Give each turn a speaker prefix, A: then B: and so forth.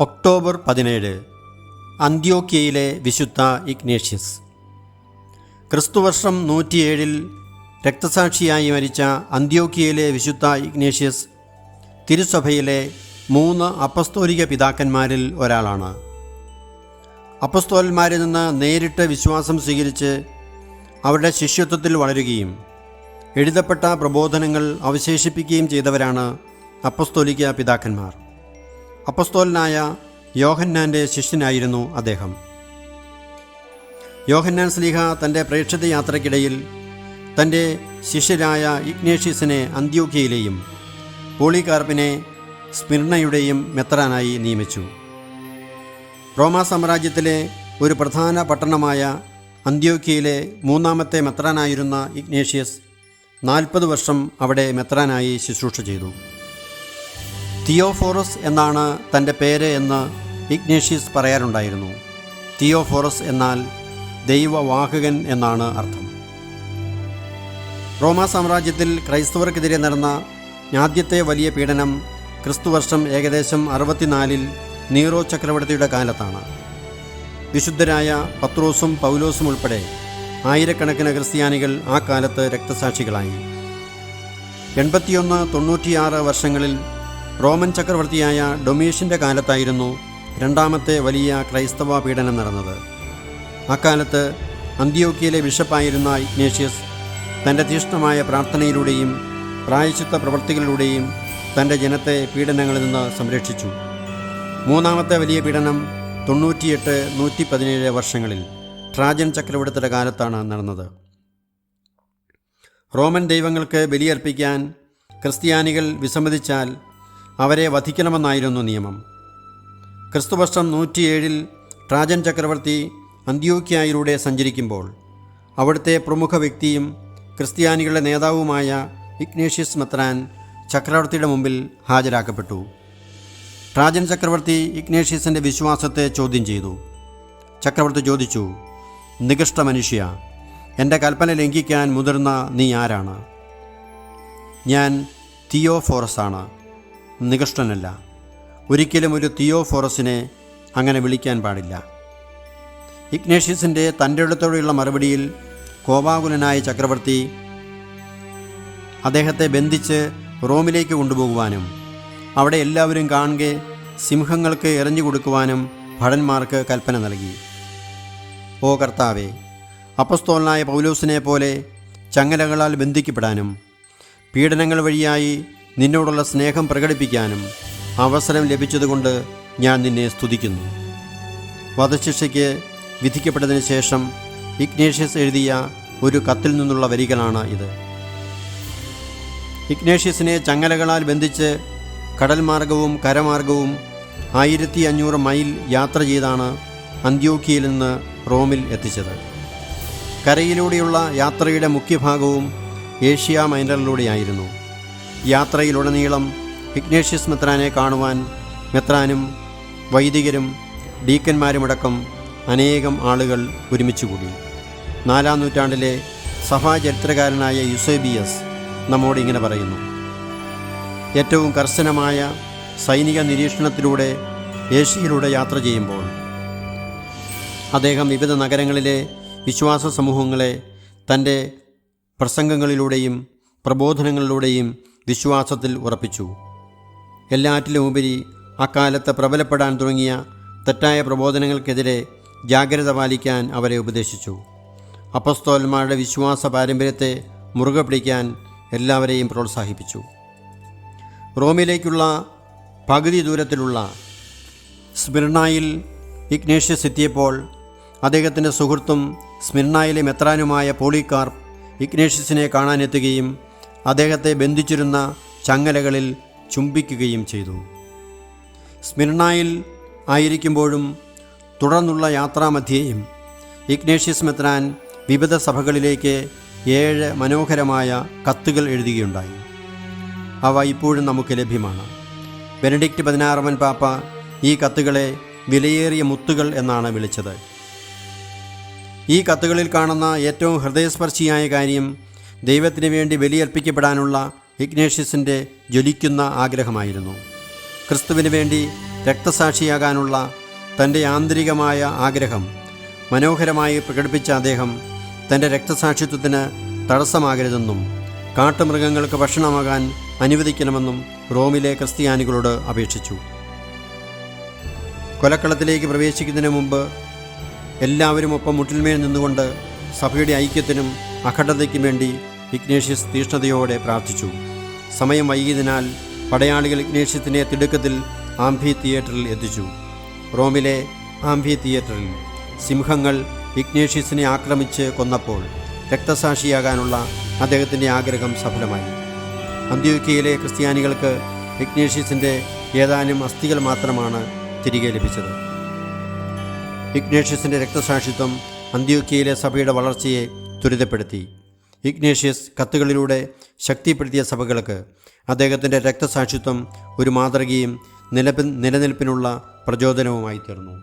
A: October പതിനേഴ് അന്ത്യോക്കിയയിലെ വിശുദ്ധ Ignatius. ക്രിസ്തുവർഷം നൂറ്റിയേഴിൽ രക്തസാക്ഷിയായി മരിച്ച അന്ത്യോക്കിയയിലെ വിശുദ്ധ ഇഗ്നേഷ്യസ് തിരുസഭയിലെ മൂന്ന് അപ്പസ്തോലിക പിതാക്കന്മാരിൽ ഒരാളാണ്. അപ്പസ്തോലന്മാരിൽ നിന്ന് നേരിട്ട് വിശ്വാസം സ്വീകരിച്ച് അവരുടെ ശിഷ്യത്വത്തിൽ വളരുകയും എഴുതപ്പെട്ട പ്രബോധനങ്ങൾ അവശേഷിപ്പിക്കുകയും ചെയ്തവരാണ് അപ്പസ്തോലിക പിതാക്കന്മാർ. അപ്പസ്തോലനായ യോഹന്നാന്റെ ശിഷ്യനായിരുന്നു അദ്ദേഹം. യോഹന്നാൻ സ്ലീഹ തന്റെ പ്രേക്ഷിത യാത്രയ്ക്കിടയിൽ തന്റെ ശിഷ്യരായ ഇഗ്നേഷ്യസിനെ അന്ത്യോക്യയിലെയും പോളികാർപ്പിനെ സ്മിർണയുടെയും മെത്രാനായി നിയമിച്ചു. റോമാ സാമ്രാജ്യത്തിലെ ഒരു പ്രധാന പട്ടണമായ അന്ത്യോക്യയിലെ മൂന്നാമത്തെ മെത്രാനായിരുന്ന ഇഗ്നേഷ്യസ് നാൽപ്പത് വർഷം അവിടെ മെത്രാനായി ശുശ്രൂഷ ചെയ്തു. തിയോഫോറസ് എന്നാണ് തന്റെ പേര് എന്ന് ഇഗ്നേഷ്യസ് പറയാറുണ്ടായിരുന്നു. തിയോഫോറസ് എന്നാൽ ദൈവവാഹകൻ എന്നാണ് അർത്ഥം. റോമാ സാമ്രാജ്യത്തിൽ ക്രൈസ്തവർക്കെതിരെ നടന്ന ആദ്യത്തെ വലിയ പീഡനം ക്രിസ്തുവർഷം ഏകദേശം അറുപത്തിനാലിൽ നീറോ ചക്രവർത്തിയുടെ കാലത്താണ്. വിശുദ്ധരായ പത്രോസും പൗലോസും ഉൾപ്പെടെ ആയിരക്കണക്കിന് ക്രിസ്ത്യാനികൾ ആ കാലത്ത് രക്തസാക്ഷികളായി. എൺപത്തിയൊന്ന് തൊണ്ണൂറ്റിയാറ് വർഷങ്ങളിൽ റോമൻ ചക്രവർത്തിയായ ഡൊമീഷ്യന്റെ കാലത്തായിരുന്നു രണ്ടാമത്തെ വലിയ ക്രൈസ്തവ പീഡനം നടന്നത്. അക്കാലത്ത് അന്ത്യോക്യയിലെ ബിഷപ്പായിരുന്ന ഇഗ്നേഷ്യസ് തന്റെ തീഷ്ണമായ പ്രാർത്ഥനയിലൂടെയും പ്രായശിത്ത പ്രവൃത്തികളിലൂടെയും തന്റെ ജനത്തെ പീഡനങ്ങളിൽ നിന്ന് സംരക്ഷിച്ചു. മൂന്നാമത്തെ വലിയ പീഡനം തൊണ്ണൂറ്റിയെട്ട് നൂറ്റി പതിനേഴ് വർഷങ്ങളിൽ ട്രാജൻ ചക്രവർത്തിയുടെ കാലത്താണ് നടന്നത്. റോമൻ ദൈവങ്ങൾക്ക് ബലിയർപ്പിക്കാൻ ക്രിസ്ത്യാനികൾ വിസമ്മതിച്ചാൽ അവരെ വധിക്കണമെന്നായിരുന്നു നിയമം. ക്രിസ്തുവർഷം നൂറ്റിയേഴിൽ ട്രാജൻ ചക്രവർത്തി അന്ത്യോക്യായിലൂടെ സഞ്ചരിക്കുമ്പോൾ അവിടുത്തെ പ്രമുഖ വ്യക്തിയും ക്രിസ്ത്യാനികളുടെ നേതാവുമായ ഇഗ്നേഷ്യസ് മെത്രാൻ ചക്രവർത്തിയുടെ മുമ്പിൽ ഹാജരാക്കപ്പെട്ടു. ട്രാജൻ ചക്രവർത്തി ഇഗ്നേഷ്യസിന്റെ വിശ്വാസത്തെ ചോദ്യം ചെയ്തു. ചക്രവർത്തി ചോദിച്ചു നികൃഷ്ട മനുഷ്യ എന്റെ കൽപ്പന ലംഘിക്കാൻ മുതിർന്ന നീ ആരാണ്? ഞാൻ തിയോഫോറസാണ്. നികഷ്ടനല്ല. ഒരിക്കലും ഒരു തിയോഫോറസിനെ അങ്ങനെ വിളിക്കാൻ പാടില്ല. ഇഗ്നേഷ്യസിന്റെ തന്റെ ഇടത്തോടെയുള്ള മറുപടിയിൽ കോപാകുലനായ ചക്രവർത്തി അദ്ദേഹത്തെ ബന്ധിച്ച് റോമിലേക്ക് കൊണ്ടുപോകുവാനും അവിടെ എല്ലാവരും കാണുക സിംഹങ്ങൾക്ക് എറിഞ്ഞു കൊടുക്കുവാനും ഭടന്മാർക്ക് കൽപ്പന നൽകി. ഓ കർത്താവെ അപ്പസ്തോലനായ പൗലോസിനെ പോലെ ചങ്ങലകളാൽ ബന്ധിക്കപ്പെടാനും പീഡനങ്ങൾ വഴിയായി നിന്നോടുള്ള സ്നേഹം പ്രകടിപ്പിക്കാനും അവസരം ലഭിച്ചതുകൊണ്ട് ഞാൻ നിന്നെ സ്തുതിക്കുന്നു. വധശിക്ഷയ്ക്ക് വിധിക്കപ്പെട്ടതിന് ശേഷം ഇഗ്നേഷ്യസ് എഴുതിയ ഒരു കത്തിൽ നിന്നുള്ള വരികളാണ് ഇത്. ഇഗ്നേഷ്യസിനെ ചങ്ങലകളാൽ ബന്ധിച്ച് കടൽ മാർഗവും കരമാർഗവും ആയിരത്തി അഞ്ഞൂറ് മൈൽ യാത്ര ചെയ്താണ് അന്ത്യോക്കിയയിൽ നിന്ന് റോമിൽ എത്തിച്ചത്. കരയിലൂടെയുള്ള യാത്രയുടെ മുഖ്യഭാഗവും ഏഷ്യ മൈനറിലൂടെയായിരുന്നു. യാത്രയിലുടനീളം ഇഗ്നേഷ്യസ് മെത്രാനെ കാണുവാൻ മെത്രാനും വൈദികരും ഡീക്കന്മാരുമടക്കം അനേകം ആളുകൾ ഒരുമിച്ചുകൂടി. നാലാം നൂറ്റാണ്ടിലെ സഭാചരിത്രകാരനായ യുസേബിയസ് നമ്മോട് ഇങ്ങനെ പറയുന്നു. ഏറ്റവും കർശനമായ സൈനിക നിരീക്ഷണത്തിലൂടെ ഏഷ്യയിലൂടെ യാത്ര ചെയ്യുമ്പോൾ അദ്ദേഹം വിവിധ നഗരങ്ങളിലെ വിശ്വാസ സമൂഹങ്ങളെ തന്റെ പ്രസംഗങ്ങളിലൂടെയും പ്രബോധനങ്ങളിലൂടെയും വിശ്വാസത്തിൽ ഉറപ്പിച്ചു. എല്ലാറ്റിലും ഉപരി അക്കാലത്ത് പ്രബലപ്പെടാൻ തുടങ്ങിയ തെറ്റായ പ്രബോധനങ്ങൾക്കെതിരെ ജാഗ്രത പാലിക്കാൻ അവരെ ഉപദേശിച്ചു. അപ്പസ്തോലന്മാരുടെ വിശ്വാസ പാരമ്പര്യത്തെ മുറുകെ പിടിക്കാൻ എല്ലാവരെയും പ്രോത്സാഹിപ്പിച്ചു. റോമിലേക്കുള്ള പകുതി ദൂരത്തിലുള്ള സ്മിർണായിൽ ഇഗ്നേഷ്യസ് എത്തിയപ്പോൾ അദ്ദേഹത്തിന്റെ സുഹൃത്തും സ്മിർണായിലെ മെത്രാനുമായ പോളികാർപ്പ് ഇഗ്നേഷ്യസിനെ കാണാനെത്തുകയും അദ്ദേഹത്തെ ബന്ധിച്ചിരുന്ന ചങ്ങലകളിൽ ചുംബിക്കുകയും ചെയ്തു. സ്മിർണായിൽ ആയിരിക്കുമ്പോഴും തുടർന്നുള്ള യാത്രാമധ്യേയും ഇഗ്നേഷ്യസ് മെത്രാൻ വിവിധ സഭകളിലേക്ക് ഏഴ് മനോഹരമായ കത്തുകൾ എഴുതുകയുണ്ടായി. അവ ഇപ്പോഴും നമുക്ക് ലഭ്യമാണ്. ബെനഡിക്റ്റ് പതിനാറമൻ പാപ്പ ഈ കത്തുകളെ വിലയേറിയ മുത്തുകൾ എന്നാണ് വിളിച്ചത്. ഈ കത്തുകളിൽ കാണുന്ന ഏറ്റവും ഹൃദയസ്പർശിയായ കാര്യം ദൈവത്തിന് വേണ്ടി ബലിയർപ്പിക്കപ്പെടാനുള്ള ഇഗ്നേഷ്യസിന്റെ ജ്വലിക്കുന്ന ആഗ്രഹമായിരുന്നു. ക്രിസ്തുവിന് വേണ്ടി രക്തസാക്ഷിയാകാനുള്ള തന്റെ ആന്തരികമായ ആഗ്രഹം മനോഹരമായി പ്രകടിപ്പിച്ച അദ്ദേഹം തന്റെ രക്തസാക്ഷിത്വത്തിന് തടസ്സമാകരുതെന്നും കാട്ടുമൃഗങ്ങൾക്ക് ഭക്ഷണമാകാൻ അനുവദിക്കണമെന്നും റോമിലെ ക്രിസ്ത്യാനികളോട് അപേക്ഷിച്ചു. കൊലക്കളത്തിലേക്ക് പ്രവേശിക്കുന്നതിന് മുമ്പ് എല്ലാവരും ഒപ്പം മുട്ടിന്മേൽ നിന്നുകൊണ്ട് സഭയുടെ ഐക്യത്തിനും അഖണ്ഡതയ്ക്കും വേണ്ടി ഇഗ്നേഷ്യസ് തീഷ്ണതയോടെ പ്രാർത്ഥിച്ചു. സമയം വൈകിയതിനാൽ പടയാളികൾ ഇഗ്നേഷ്യത്തിനെ തിടുക്കത്തിൽ ആംഫി തിയേറ്ററിൽ എത്തിച്ചു. റോമിലെ ആംഫി തിയേറ്ററിൽ സിംഹങ്ങൾ ഇഗ്നേഷ്യസിനെ ആക്രമിച്ച് കൊന്നപ്പോൾ രക്തസാക്ഷിയാകാനുള്ള അദ്ദേഹത്തിന്റെ ആഗ്രഹം സഫലമായി. അന്ത്യോക്കിയയിലെ ക്രിസ്ത്യാനികൾക്ക് ഇഗ്നേഷ്യസിന്റെ ഏതാനും അസ്ഥികൾ മാത്രമാണ് തിരികെ ലഭിച്ചത്. ഇഗ്നേഷ്യസിന്റെ രക്തസാക്ഷിത്വം അന്ത്യോക്കിയയിലെ സഭയുടെ വളർച്ചയെ ത്വരിതപ്പെടുത്തി. ഇഗ്നേഷ്യസ് കത്തുകളിലൂടെ ശക്തിപ്പെടുത്തിയ സഭകൾക്ക് അദ്ദേഹത്തിന്റെ രക്തസാക്ഷിത്വം ഒരു മാതൃകയും നിലനിൽപ്പിനുള്ള പ്രചോദനവുമായി തീർന്നു